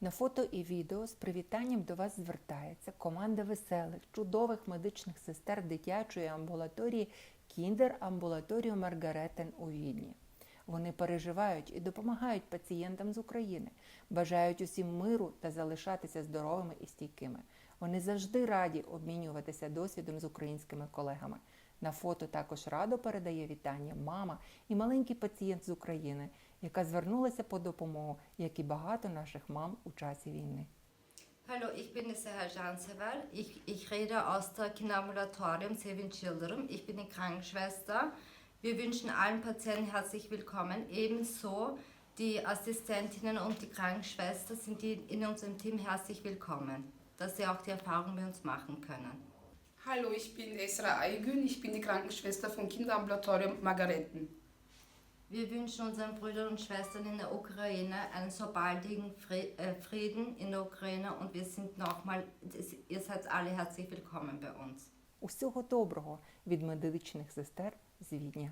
На фото і відео з привітанням до вас звертається команда веселих, чудових медичних сестер дитячої амбулаторії Кіндер Амбулаторію Маргаретен у Відні. Вони переживають і допомагають пацієнтам з України, бажають усім миру та залишатися здоровими і стійкими. Вони завжди раді обмінюватися досвідом з українськими колегами. На фото також радо передає вітання мама і маленький пацієнт з України, яка звернулася по допомогу, як і багато наших мам у часі війни. Hallo, ich bin Seher Jansever. Ich, ich rede aus der Kinderambulatorium Seven Children. Ich bin die Krankenschwester. Wir wünschen allen Patienten herzlich willkommen. Ebenso die Assistentinnen und die Krankenschwester sind die in unserem Team herzlich willkommen, dass sie auch die Erfahrung bei uns machen können. Hallo, ich bin Esra Aygün, ich bin die Krankenschwester vom Kinderambulatorium Margaretten. Wir wünschen unseren Brüdern und Schwestern in der Ukraine einen so baldigen Fri- äh, Frieden in der Ukraine und wir sind nochmal, ihr seid alle herzlich willkommen bei uns. Усього доброго від медичних сестер з Відня.